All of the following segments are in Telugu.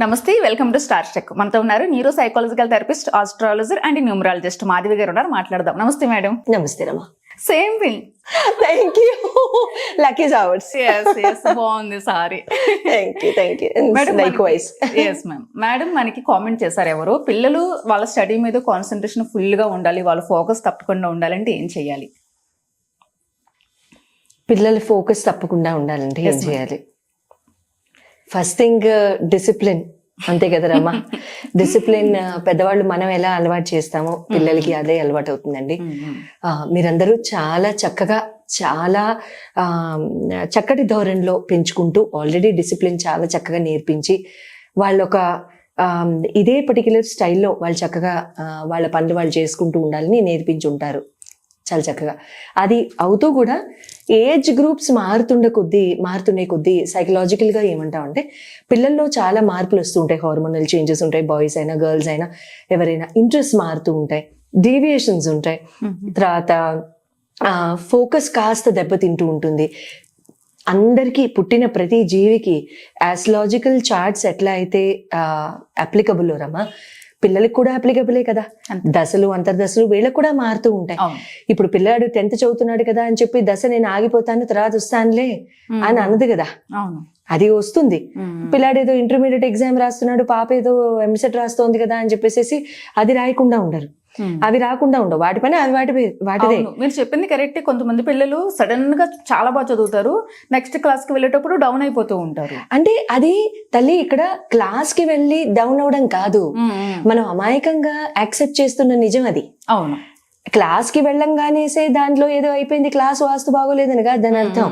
నమస్తే వెల్కమ్ టు స్టార్ చెక్ మనతో ఉన్నారు neuro psychological therapist astrologer and numerologist Madhavi garu ఉన్నారు. మాట్లాడదాం. నమస్తే మేడం. నమస్తే Rama. Same thing thank you lucky hours బాగుంది sorry. Thank you thank you madam likewise yes ma'am madam మనకి కామెంట్ చేశారు ఎవరు. పిల్లలు వాళ్ళ స్టడీ మీద కాన్సన్ట్రేషన్ ఫుల్గా ఉండాలి. వాళ్ళ ఫోకస్ తప్పకుండా ఉండాలంటే ఏం చేయాలి? పిల్లల ఫోకస్ తప్పకుండా ఉండాలంటే ఏం. చేయాలి? First thing discipline. అంతే కదా రమ్మా? డిసిప్లిన్ పెద్దవాళ్ళు మనం ఎలా అలవాటు చేస్తామో పిల్లలకి అదే అలవాటు అవుతుందండి. మీరందరూ చాలా చక్కగా చాలా చక్కటి ధోరణిలో పెంచుకుంటూ ఆల్రెడీ డిసిప్లిన్ చాలా చక్కగా నేర్పించి వాళ్ళు ఒక ఆ, ఇదే పర్టికులర్ స్టైల్లో వాళ్ళు చక్కగా వాళ్ళ పనులు వాళ్ళు చేసుకుంటూ ఉండాలని నేర్పించి ఉంటారు చాలా చక్కగా. అది అవుతూ కూడా ఏజ్ గ్రూప్స్ మారుతుండే కొద్దీ మారుతునే కొద్దీ సైకలాజికల్గా ఏమంటామంటే పిల్లల్లో చాలా మార్పులు వస్తూ ఉంటాయి. హార్మోనల్ చేంజెస్ ఉంటాయి బాయ్స్ అయినా గర్ల్స్ అయినా ఎవరైనా ఇంట్రెస్ట్ మారుతూ ఉంటాయి డీవియేషన్స్ ఉంటాయి. తర్వాత ఫోకస్ కాస్త దెబ్బతింటూ ఉంటుంది. అందరికీ పుట్టిన ప్రతి జీవికి ఆస్ట్రాలజికల్ చార్ట్స్ ఎట్లా అయితే అప్లికబుల్ రమ్మా పిల్లలకి కూడా అప్లికబులే కదా. దశలు అంతర్దశలు వీళ్ళకి కూడా మారుతూ ఉంటాయి. ఇప్పుడు పిల్లాడు టెన్త్ చదువుతున్నాడు కదా అని చెప్పి దశ నేను ఆగిపోతాను తర్వాత వస్తానులే అని అన్నది కదా. అది వస్తుంది. పిల్లాడు ఏదో ఇంటర్మీడియట్ ఎగ్జామ్ రాస్తున్నాడు పాప ఏదో ఎంసెట్ రాస్తోంది కదా అని చెప్పేసి అది రాయకుండా ఉండరు. అవి రాకుండా ఉండవు. వాటి పని అవి వాటి వాటిదే. మీరు చెప్పింది కరెక్ట్. కొంతమంది పిల్లలు సడన్గా చాలా బాగా చదువుతారు. నెక్స్ట్ క్లాస్కి వెళ్ళేటప్పుడు డౌన్ అయిపోతూ ఉంటారు. అంటే అది తల్లి ఇక్కడ క్లాస్కి వెళ్ళి డౌన్ అవడం కాదు. మనం అమాయకంగా యాక్సెప్ట్ చేస్తున్న నిజం అది. అవును. క్లాస్కి వెళ్ళంగానేసే దాంట్లో ఏదో అయిపోయింది. క్లాస్ వాస్తు బాగోలేదని కాదు దాని అర్థం.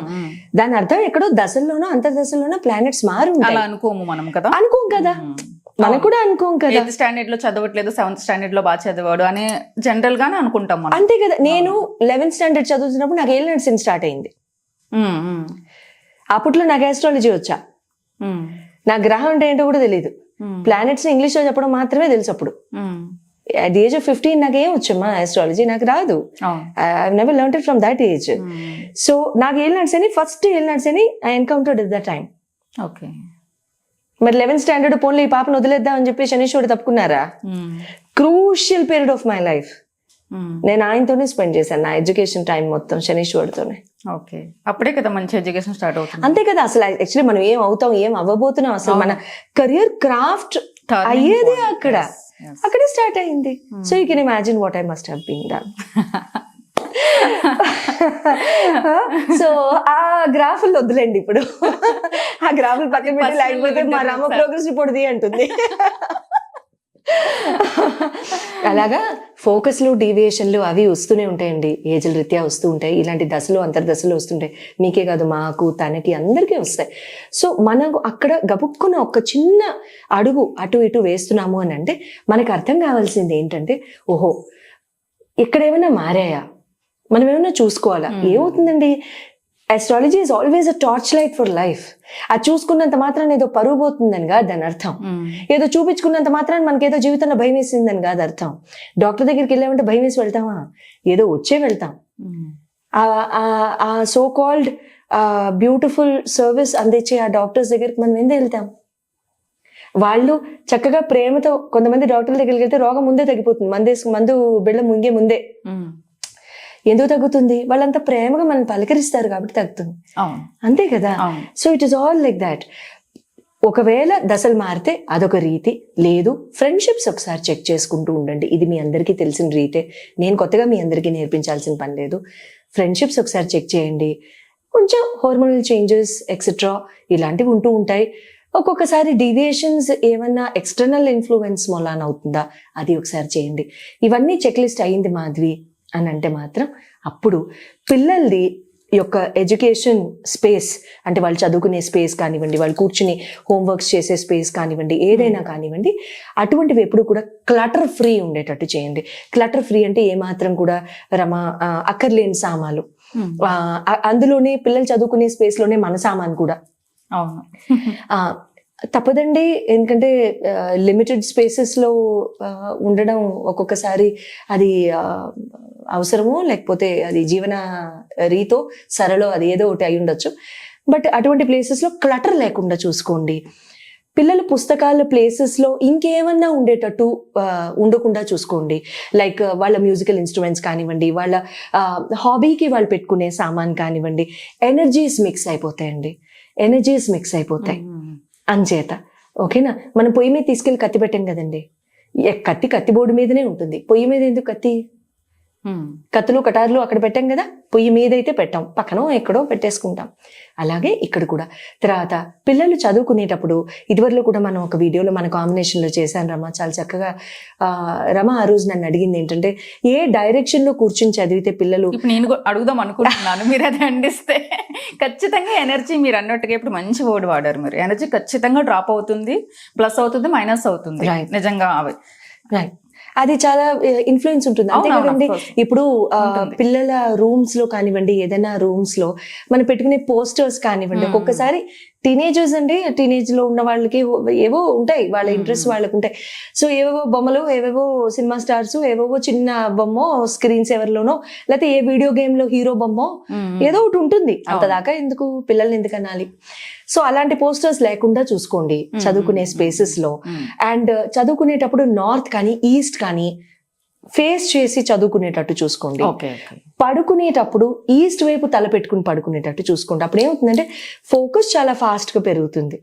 దాని అర్థం ఎక్కడో దశల్లోనో అంతర్దశల్లోనో ప్లానెట్స్ మారు అనుకోము మనం కదా. అనుకోం కదా. మనం కూడా అనుకోం కదా. ఎయిత్ స్టాండర్డ్లో చదవట్లేదు సెవెంత్ స్టాండర్డ్లో బాగా చదివాడు అని జనరల్ గానే అనుకుంటాం మనం. అంతే కదా. నేను లెవెన్త్ స్టాండర్డ్ చదువుతున్నప్పుడు నాకు ఏళ్ళ నడిచిన స్టార్ట్ అయింది. అప్పట్లో నాకు ఆస్ట్రాలజీ వచ్చా. నా గ్రహం అంటే ఏంటో కూడా తెలియదు ప్లానెట్స్ ఇంగ్లీష్లో చెప్పడం మాత్రమే తెలుసు అప్పుడు. అట్ ఏజ్ ఆఫ్ ఫిఫ్టీన్ నాకు ఏం వచ్చమ్మా ఆస్ట్రాలజీ నాకు రాదు. I never learn it from that age. So నాకు నట్స్ అని ఫస్ట్ నట్స్ అని I encountered at the time okay. మరి లెవెన్త్ స్టాండర్డ్ పోన్లో ఈ పాపను వదిలేద్దాం అని చెప్పి శనీశ్వరుడు తప్పుకున్నారా? Crucial period of my life. నేను ఆయనతోనే స్పెండ్ చేశాను నా ఎడ్యుకేషన్ టైం మొత్తం శనీశ్వరుడితోనే. ఓకే. అప్పుడే కదా మంచి ఎడ్యుకేషన్ స్టార్ట్ అవుతుంది. అంతే కదా అసలు యాక్చువల్లీ మనం ఏం అవుతాం ఏం అవ్వబోతున్నాం అసలు మన కెరియర్ క్రాఫ్ట్ అయ్యేదే. అక్కడ. అక్కడే స్టార్ట్ అయింది. So you can imagine what I must have been done so ఆ గ్రాఫులు వద్దులేండి ఇప్పుడు. ఆ గ్రాఫులు పక్కన పెట్టి లేకపోతే మా రామ. ప్రోగ్రెస్ రిపోర్ట్ ది అంటుంది అలాగా ఫోకస్లు డీవియేషన్లు అవి వస్తూనే ఉంటాయండి. ఏజ్ల రీత్యా వస్తూ ఉంటాయి. ఇలాంటి దశలు అంతర్దశలు వస్తుంటాయి. మీకే కాదు మాకు తనకి అందరికీ వస్తాయి. సో మనకు అక్కడ గబుక్కున ఒక చిన్న అడుగు అటు ఇటు వేస్తున్నాము అని అంటే మనకు అర్థం కావాల్సింది ఏంటంటే ఓహో ఇక్కడ ఏమైనా మారాయా? మనం ఏమైనా చూసుకోవాలా? Hmm. ఏమవుతుందండి? Astrology is always a torch light for life అది చూసుకున్నంత మాత్రాన ఏదో పరుగు పోతుందని కాదు దాని అర్థం. మ్మ్. ఏదో చూపించుకున్నంత మాత్రాన మనకేదో జీవితంలో భయం వేసిందని కాదు అర్థం. డాక్టర్ దగ్గరికి వెళ్ళామంటే భయం వేసి వెళ్తామా? ఏదో వచ్చే వెళ్తాం. మ్మ్. ఆ సో కాల్డ్ బ్యూటిఫుల్ సర్వీస్ అందించే ఆ డాక్టర్స్ దగ్గరికి మనం ఎందుకు వెళ్తాం? వాళ్ళు చక్కగా ప్రేమతో కొంతమంది డాక్టర్ల దగ్గరికి వెళ్తే రోగం ముందే తగ్గిపోతుంది. మందేసు మందు బిళ్ళ ముంగే ముందే. ఎందుకు తగ్గుతుంది? వాళ్ళంతా ప్రేమగా మనం పలకరిస్తారు కాబట్టి తగ్గుతుంది. అంతే కదా? So it is all like that ఒకవేళ దశలు మారితే అదొక రీతి. లేదు ఫ్రెండ్షిప్స్ ఒకసారి చెక్ చేసుకుంటూ ఉండండి. ఇది మీ అందరికీ తెలిసిన రీతే. నేను కొత్తగా మీ అందరికీ నేర్పించాల్సిన పని లేదు. ఫ్రెండ్షిప్స్ ఒకసారి చెక్ చేయండి. కొంచెం హార్మోనల్ చేంజెస్ ఎక్సెట్రా ఇలాంటివి ఉంటూ ఉంటాయి. ఒక్కొక్కసారి డీవియేషన్స్ ఏమన్నా ఎక్స్టర్నల్ ఇన్ఫ్లుయెన్స్ మొలాన్ అవుతుందా? అది ఒకసారి చేయండి. ఇవన్నీ చెక్ లిస్ట్ అయింది మాధవి. అని అంటే మాత్రం అప్పుడు పిల్లల్ది యొక్క ఎడ్యుకేషన్ స్పేస్ అంటే వాళ్ళు చదువుకునే స్పేస్ కానివ్వండి వాళ్ళు కూర్చుని హోంవర్క్స్ చేసే స్పేస్ కానివ్వండి ఏదైనా కానివ్వండి అటువంటివి ఎప్పుడు కూడా క్లటర్ ఫ్రీ ఉండేటట్టు చేయండి. క్లటర్ ఫ్రీ అంటే ఏమాత్రం కూడా రమ అక్కర్లేని సామాలు అ- అందులోనే పిల్లలు చదువుకునే space లోనే మన సామాన్ కూడా. అవును. తప్పదండి. ఎందుకంటే లిమిటెడ్ స్పేసెస్లో ఉండడం ఒక్కొక్కసారి అది అవసరము అవసరమో లేకపోతే అది జీవన రీతో సరలో అది ఏదో ఒకటి అయి ఉండొచ్చు. బట్ అటువంటి ప్లేసెస్లో క్లటర్ లేకుండా చూసుకోండి. పిల్లలు పుస్తకాల ప్లేసెస్లో ఇంకేమన్నా ఉండేటట్టు ఉండకుండా చూసుకోండి. లైక్ వాళ్ళ మ్యూజికల్ ఇన్స్ట్రుమెంట్స్ కానివ్వండి వాళ్ళ హాబీకి వాళ్ళు పెట్టుకునే సామాన్ కానివ్వండి ఎనర్జీస్ మిక్స్ అయిపోతాయండి. ఎనర్జీస్ మిక్స్ అయిపోతాయి. అంచేత. ఓకేనా? మనం పొయ్యి మీద తీసుకెళ్ళి కత్తి పెట్టాం కదండి. కత్తి కత్తి బోర్డు మీదనే ఉంటుంది. పొయ్యి మీద ఎందుకు కత్తి? కత్తులు కటార్లు అక్కడ పెట్టాం కదా? పొయ్యి మీద అయితే పెట్టాం. పక్కన ఎక్కడో పెట్టేసుకుంటాం. అలాగే ఇక్కడ కూడా. తర్వాత పిల్లలు చదువుకునేటప్పుడు ఇదివరలో కూడా మనం ఒక వీడియోలో మన కాంబినేషన్లో చేశాను రమ. చాలా చక్కగా ఆ, రమ ఆ రోజు నన్ను అడిగింది ఏంటంటే ఏ డైరెక్షన్లో కూర్చుని చదివితే పిల్లలు నేను అడుగుదాం అనుకుంటున్నాను. మీరు అది అందిస్తే ఖచ్చితంగా ఎనర్జీ మీరు అన్నట్టుగా ఇప్పుడు మంచి వర్డ్ వాడారు మీరు. ఎనర్జీ ఖచ్చితంగా డ్రాప్ అవుతుంది ప్లస్ అవుతుంది మైనస్ అవుతుంది. నిజంగా అవి. Right. అది చాలా ఇన్ఫ్లుయెన్స్ ఉంటుంది అంతే కదండి. ఇప్పుడు. పిల్లల రూమ్స్లో కానివ్వండి ఏదైనా రూమ్స్లో మనం పెట్టుకునే పోస్టర్స్ కానివ్వండి Hmm. ఒక్కొక్కసారి టీనేజర్స్ అండి టీనేజ్లో ఉన్న వాళ్ళకి ఏవో ఉంటాయి వాళ్ళ ఇంట్రెస్ట్. వాళ్ళకు ఉంటాయి. సో ఏవేవో బొమ్మలు ఏవేవో సినిమా స్టార్స్ ఏవేవో చిన్న బొమ్మో స్క్రీన్ సేవర్లోనో లేకపోతే ఏ వీడియో గేమ్లో హీరో బొమ్మో ఏదో ఒకటి ఉంటుంది. అంత అవును. దాకా ఎందుకు? పిల్లల్ని ఎందుకు అనాలి? సో అలాంటి పోస్టర్స్ లేకుండా చూసుకోండి. చదువుకునే స్పేసెస్లో. అండ్ చదువుకునేటప్పుడు నార్త్ కానీ ఈస్ట్ కానీ ఫేస్ చేసి చదువుకునేటట్టు చూసుకోండి. పడుకునేటప్పుడు ఈస్ట్ వైపు తల పెట్టుకుని పడుకునేటట్టు చూసుకోండి. అప్పుడు ఏమవుతుందంటే ఫోకస్ చాలా ఫాస్ట్గా పెరుగుతుంది.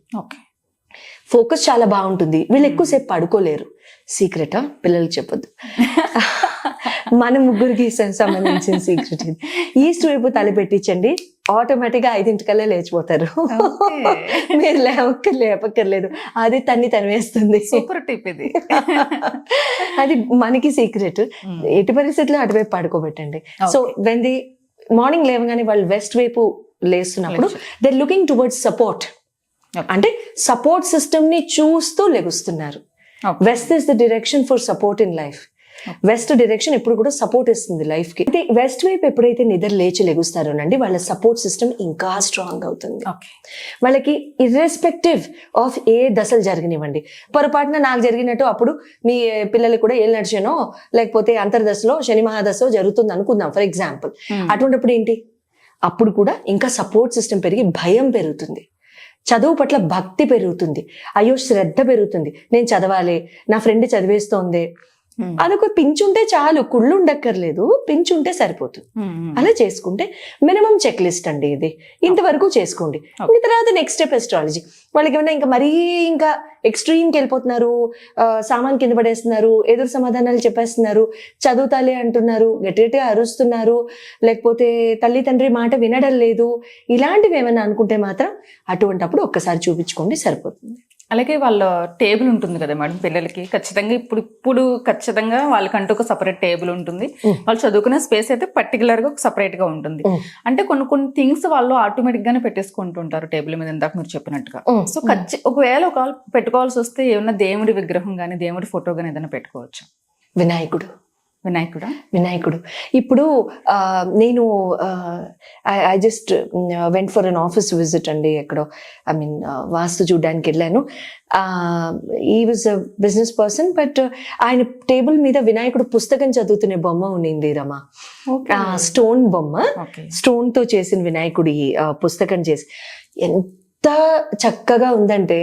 ఫోకస్ చాలా బాగుంటుంది. వీళ్ళు ఎక్కువసేపు పడుకోలేరు. సీక్రెటా పిల్లలకి చెప్పొద్దు. మన ముగ్గురికి సంబంధించిన సీక్రెట్ ఈస్ట్ వైపు తల పెట్టించండి. ఆటోమేటిక్గా ఐదింటికల్లా లేచిపోతారు. మీరు లేవక్క లేపక్కర్లేదు అది తన్ని తనివేస్తుంది సూపర్ టిప్ ఇది అది మనకి సీక్రెట్. ఎట్టి పరిస్థితుల్లో అటువైపు పడుకోబెట్టండి సో. వెన్ ది మార్నింగ్ లేవగానే వాళ్ళు వెస్ట్ వైపు లేస్తున్నప్పుడు దే లుకింగ్ టువర్డ్స్ సపోర్ట్. అంటే సపోర్ట్ సిస్టమ్ని చూస్తూ లెగుస్తున్నారు. West is the direction for support in life west direction ఎప్పుడు కూడా సపోర్ట్ ఇస్తుంది లైఫ్కి. అయితే వెస్ట్ వైపు ఎప్పుడైతే నిద్ర లేచి లెగుస్తారోనండి వాళ్ళ సపోర్ట్ సిస్టమ్ ఇంకా స్ట్రాంగ్ అవుతుంది. ఓకే వాళ్ళకి ఇర్రెస్పెక్టివ్ ఆఫ్ ఏ దశలు జరగనివ్వండి. పొరపాటున నాకు జరిగినట్టు అప్పుడు మీ పిల్లలు కూడా ఏళ్ళు నడిచానో లేకపోతే అంతర్దశలో శని మహాదశలో జరుగుతుంది అనుకుందాం ఫర్ ఎగ్జాంపుల్ అటువంటిప్పుడు ఏంటి? అప్పుడు కూడా ఇంకా సపోర్ట్ సిస్టమ్ పెరిగి భయం పెరుగుతుంది. చదువు పట్ల భక్తి పెరుగుతుంది. అయ్యో శ్రద్ధ పెరుగుతుంది. నేను చదవాలి నా ఫ్రెండ్ చదివేస్తోంది అదొక పించుంటే చాలు కుళ్ళు ఉండక్కర్లేదు పించుంటే సరిపోతుంది. అలా చేసుకుంటే మినిమం చెక్ లిస్ట్ అండి ఇది. ఇంతవరకు చేసుకోండి. ఇంకా తర్వాత నెక్స్ట్ స్టెప్ ఎస్ట్రాలజీ వాళ్ళకి ఏమైనా ఇంకా మరీ ఇంకా ఎక్స్ట్రీమ్కి వెళ్ళిపోతున్నారు ఆ, సామాన్ కింద పడేస్తున్నారు ఎదురు సమాధానాలు చెప్పేస్తున్నారు చదువుతాలే అంటున్నారు గట్టి గట్టిగా అరుస్తున్నారు లేకపోతే తల్లి తండ్రి మాట వినడం లేదు ఇలాంటివి ఏమైనా అనుకుంటే మాత్రం అటువంటప్పుడు ఒక్కసారి చూపించుకోండి సరిపోతుంది. అలాగే వాళ్ళ టేబుల్ ఉంటుంది కదా మేడం పిల్లలకి. ఖచ్చితంగా ఇప్పుడు ఇప్పుడు ఖచ్చితంగా వాళ్ళకంటూ ఒక సపరేట్ టేబుల్ ఉంటుంది. వాళ్ళు చదువుకునే స్పేస్ అయితే పర్టికులర్గా సపరేట్గా ఉంటుంది. అంటే కొన్ని కొన్ని థింగ్స్ వాళ్ళు ఆటోమేటిక్ గానే పెట్టేసుకుంటుంటారు టేబుల్ మీద ఇందాక మీరు చెప్పినట్టుగా. సో ఖచ్చి ఒకవేళ ఒక పెట్టుకోవాల్సి వస్తే ఏమన్నా దేవుడి విగ్రహం కానీ దేవుడి ఫోటో కానీ ఏదైనా పెట్టుకోవచ్చు? వినాయకుడు. వినాయకుడా? వినాయకుడు. ఇప్పుడు నేను I just went for an office visit అండి ఎక్కడో. ఐ మీన్ వాస్తు చూడడానికి వెళ్ళాను. He was a business person but ఆయన టేబుల్ మీద వినాయకుడు పుస్తకం చదువుతునే బొమ్మ ఉన్నింది రమ. స్టోన్ బొమ్మ. స్టోన్తో చేసిన వినాయకుడి పుస్తకం చేసి. ఎంత చక్కగా ఉందంటే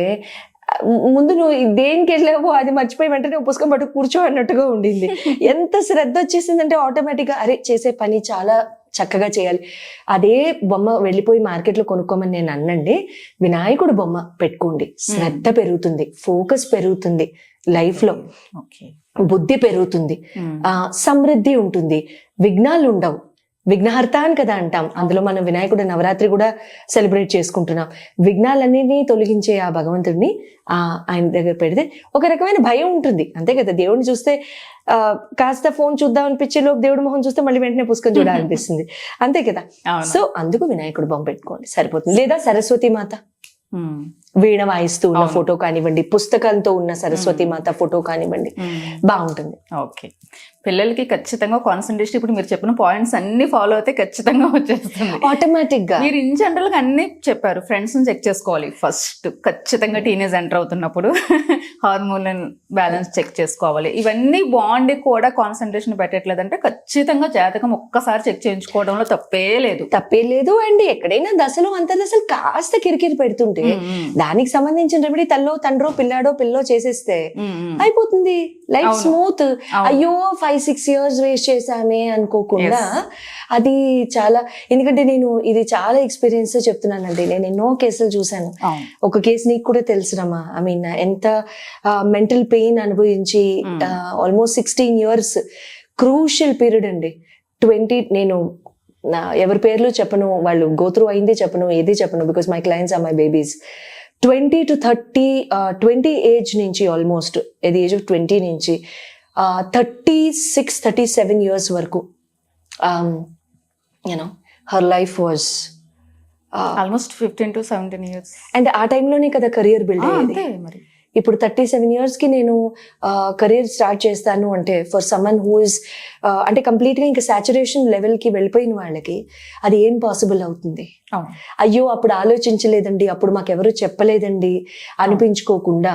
ముందు నువ్వు దేనికి వెళ్ళావో అది మర్చిపోయి వెంటనే పుస్తకం పట్టు కూర్చో అన్నట్టుగా ఉండింది. ఎంత శ్రద్ధ వచ్చేసిందంటే ఆటోమేటిక్గా అరే చేసే పని చాలా చక్కగా చేయాలి. అదే బొమ్మ వెళ్ళిపోయి మార్కెట్లో కొనుక్కోమని నేను అన్నండి వినాయకుడు బొమ్మ పెట్టుకోండి. శ్రద్ధ పెరుగుతుంది ఫోకస్ పెరుగుతుంది లైఫ్లో ఓకే బుద్ధి పెరుగుతుంది ఆ సమృద్ధి ఉంటుంది విఘ్నాలు ఉండవు విఘ్నహర్త అని కదా అంటాం. అందులో మనం వినాయకుడు నవరాత్రి కూడా సెలబ్రేట్ చేసుకుంటున్నాం. విఘ్నాలన్నిటినీ తొలగించే ఆ భగవంతుడిని ఆ ఆయన దగ్గర పెడితే ఒక రకమైన భయం ఉంటుంది. అంతే కదా దేవుడిని చూస్తే ఆ కాస్త ఫోన్ చూద్దాం అనిపించే లోపు దేవుడి మొహం చూస్తే మళ్ళీ వెంటనే పుస్తకం చూడాలనిపిస్తుంది. అంతే కదా. సో అందుకు వినాయకుడు బొమ్మ పెట్టుకోండి. సరిపోతుంది. లేదా సరస్వతి మాత. వీణ వాయిస్తూ ఉన్న. ఫోటో కానివ్వండి పుస్తకంతో ఉన్న సరస్వతి మాత ఫోటో కానివ్వండి. బాగుంటుంది. ఓకే. పిల్లలకి ఖచ్చితంగా కాన్సన్ట్రేషన్ ఇప్పుడు మీరు చెప్పిన పాయింట్స్ అన్ని ఫాలో అయితే ఖచ్చితంగా వచ్చేస్తుంది. ఆటోమేటిక్గా. మీరు ఇన్ జనరల్గా అన్ని చెప్పారు. ఫ్రెండ్స్ని చెక్ చేసుకోవాలి ఫస్ట్ ఖచ్చితంగా టీనేజ్ ఎంటర్ అవుతున్నప్పుడు హార్మోన్ బ్యాలెన్స్ చెక్ చేసుకోవాలి. ఇవన్నీ బాండ్ కూడా కాన్సన్ట్రేషన్ పెట్టట్లేదంటే ఖచ్చితంగా జాతకం ఒక్కసారి చెక్ చేయించుకోవడంలో తప్పే లేదు. తప్పే లేదు అండ్. ఎక్కడైనా దశలు అంత దశలు కాస్త కిరికిరి పెడుతుంటే దానికి సంబంధించిన రెమెడీ తల్లో తండ్రో పిల్లాడో పిల్లో చేసేస్తే అయిపోతుంది. లైఫ్. స్మూత్. అయ్యో ఫైవ్ సిక్స్ ఇయర్స్ వేస్ట్ చేసామే అనుకోకుండా అది చాలా ఎందుకంటే నేను ఇది చాలా ఎక్స్పీరియన్స్ చెప్తున్నానండి. నేను ఎన్నో కేసులు చూశాను. ఒక కేసు నీకు కూడా తెలుసురమ్మా ఐ మీన్ ఎంత మెంటల్ పెయిన్ అనుభవించి. Almost sixteen years crucial period అండి. ట్వంటీ నేను ఎవరి పేర్లు చెప్పను వాళ్ళు గోత్రు అయింది చెప్పను ఏది చెప్పను because my clients are my babies twenty two thirty twenty age నుంచి ఆల్మోస్ట్ ఇది ఏజ్ ఆఫ్ ట్వంటీ నుంచి thirty six thirty seven years వరకు you know her life was almost fifteen to seventeen years and ఆ టైంలోనే కదా కెరియర్ బిల్డ్ అయ్యేది. మరి. ఇప్పుడు థర్టీ సెవెన్ ఇయర్స్కి నేను కెరీర్ స్టార్ట్ చేస్తాను అంటే ఫర్ సమ్మన్ హూ ఇస్ అంటే కంప్లీట్గా ఇంకా సాచురేషన్ లెవెల్కి వెళ్ళిపోయిన వాళ్ళకి అది ఏం పాసిబుల్ అవుతుంది? అయ్యో అప్పుడు ఆలోచించలేదండి అప్పుడు మాకెవరు చెప్పలేదండి అనిపించుకోకుండా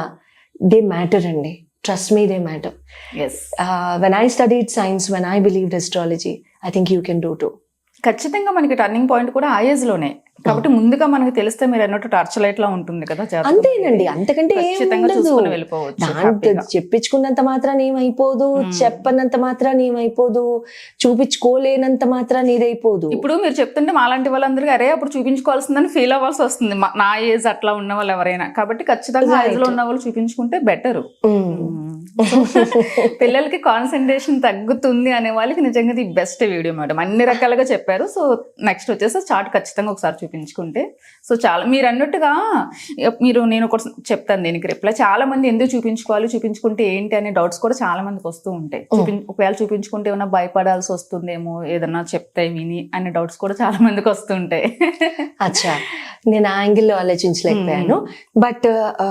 దే మ్యాటర్ అండి. Trust me they matter. When I studied science when I believe astrology I think you can do to ఖచ్చితంగా మనకి టర్నింగ్ పాయింట్ కూడా ఆ ఏజ్లోనే. కాబట్టి ముందుగా మనకి తెలిస్తే మీరు అన్నట్టు టార్చ్ లైట్ లా ఉంటుంది కదా. అంతేనండి అంతకంటే. చెప్పించుకున్నంత మాత్రాన్ని ఏమైపోదు. చెప్పనంత మాత్రాన్ని ఏమైపోదు చూపించుకోలేనంత మాత్రాన్ని ఇదైపోదు ఇప్పుడు మీరు చెప్తుంటే మాలాంటి వాళ్ళందరికీ అరే అప్పుడు చూపించుకోవాల్సిందని ఫీల్ అవ్వాల్సి వస్తుంది నా ఏజ్ అట్లా ఉన్న వాళ్ళు ఎవరైనా కాబట్టి ఖచ్చితంగా. ఏజ్లో ఉన్న వాళ్ళు చూపించుకుంటే బెటర్. పిల్లలకి కాన్సన్ట్రేషన్ తగ్గుతుంది అనే వాళ్ళకి నిజంగా ఇది బెస్ట్ వీడియో మేడం. అన్ని రకాలుగా చెప్పారు. సో నెక్స్ట్ వచ్చేసి చార్ట్ ఖచ్చితంగా ఒకసారి చూపించుకుంటే. సో చాలా మీరు అన్నట్టుగా మీరు నేను ఒకటి చెప్తాను దీనికి రిప్లై చాలా మంది ఎందుకు చూపించుకోవాలి చూపించుకుంటే ఏంటి అనే డౌట్స్ కూడా చాలా మందికి వస్తూ ఉంటాయి. ఒకవేళ చూపించుకుంటే ఏమైనా భయపడాల్సి వస్తుందేమో ఏదన్నా చెప్తే విని అనే డౌట్స్ కూడా చాలా మందికి వస్తూ ఉంటాయి. అచ్చా. నేను ఆ యాంగిల్లో ఆలోచించలేకపోయాను. బట్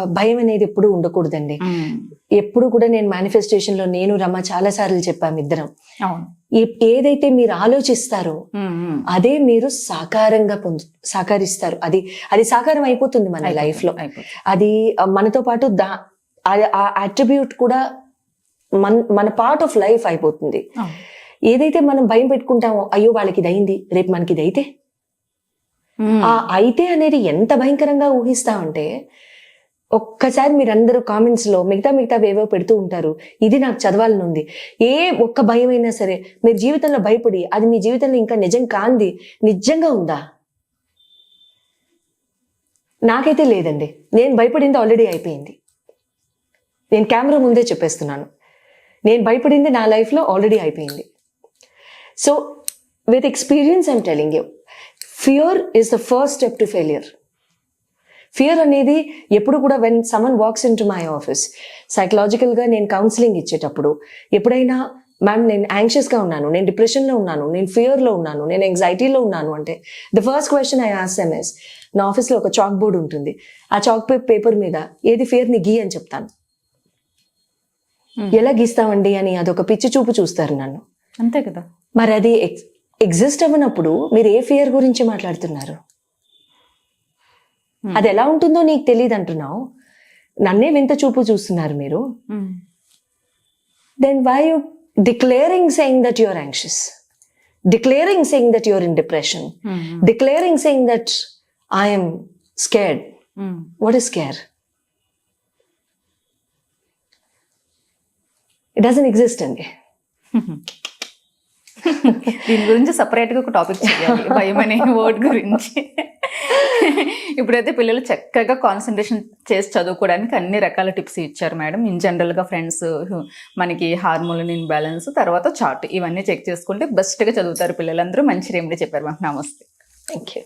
భయం అనేది ఎప్పుడు ఉండకూడదండి. ఎప్పుడు కూడా నేను మేనిఫెస్టేషన్లో నేను రమ చాలా సార్లు చెప్పాము ఇద్దరం ఏదైతే మీరు ఆలోచిస్తారో. అదే మీరు సాకారంగా పొందు సాకారిస్తారు అది అది సాకారం అయిపోతుంది మన లైఫ్లో. అది మనతో పాటు దా ఆ- అట్రిబ్యూట్ కూడా మన మన పార్ట్ ఆఫ్ లైఫ్ అయిపోతుంది. ఏదైతే మనం భయం పెట్టుకుంటామో అయ్యో వాళ్ళకి ఇది అయింది రేపు మనకి ఇది అయితే. ఆ అయితే అనేది ఎంత భయంకరంగా ఊహిస్తామంటే ఒక్కసారి మీరందరూ కామెంట్స్లో మిగతా మిగతా ఏవో పెడుతూ ఉంటారు. ఇది నాకు చదవాలని ఉంది ఏ ఒక్క భయం అయినా సరే మీరు జీవితంలో భయపడి అది మీ జీవితంలో ఇంకా నిజం కాంది నిజంగా ఉందా? నాకైతే లేదండి. నేను భయపడింది ఆల్రెడీ అయిపోయింది. నేను కెమెరా ముందే చెప్పేస్తున్నాను. నేను భయపడింది నా లైఫ్లో ఆల్రెడీ అయిపోయింది. So with experience I'm telling you fear is the first step to failure fear అనేది ఎప్పుడు కూడా when someone walks in to my office సైకలాజికల్గా నేను కౌన్సిలింగ్ ఇచ్చేటప్పుడు ఎప్పుడైనా మ్యామ్ నేను యాంగ్షియస్గా ఉన్నాను నేను డిప్రెషన్లో ఉన్నాను నేను ఫియర్లో ఉన్నాను నేను ఎంగ్జైటీలో ఉన్నాను అంటే the first question I ask MS నా ఆఫీస్లో ఒక చాక్ బోర్డ్ ఉంటుంది ఆ చాక్ పేపర్ మీద ఏది ఫియర్ని గీ అని చెప్తాను Hmm. ఎలా గీస్తామండి అని అదొక పిచ్చి చూపు చూస్తారు నన్ను అంతే కదా మరి అది ఎగ్జిస్ట్ అవ్వనప్పుడు మీరు ఏ ఫియర్ గురించి మాట్లాడుతున్నారు. అది ఎలా ఉంటుందో నీకు తెలియదు అంటున్నావు. నన్నే వింత చూపు చూస్తున్నారు మీరు. Then why you declaring saying that your anxious declaring saying that your in depression. Declaring saying that I'm scared. What is scare it doesn't exist అండి దీని గురించి సపరేట్గా ఒక టాపిక్ చేయాలి భయం అనే వర్డ్ గురించి. ఇప్పుడైతే పిల్లలు చక్కగా కాన్సన్ట్రేషన్ చేసి చదువుకోవడానికి అన్ని రకాల టిప్స్ ఇచ్చారు మేడం. ఇన్ జనరల్గా ఫ్రెండ్స్ మనకి హార్మోన్ ఇన్బ్యాలెన్స్ తర్వాత చార్ట్ ఇవన్నీ చెక్ చేసుకుంటే బెస్ట్గా చదువుతారు పిల్లలందరూ. మంచి రేమిడి చెప్పారు మాకు. నమస్తే. Thank you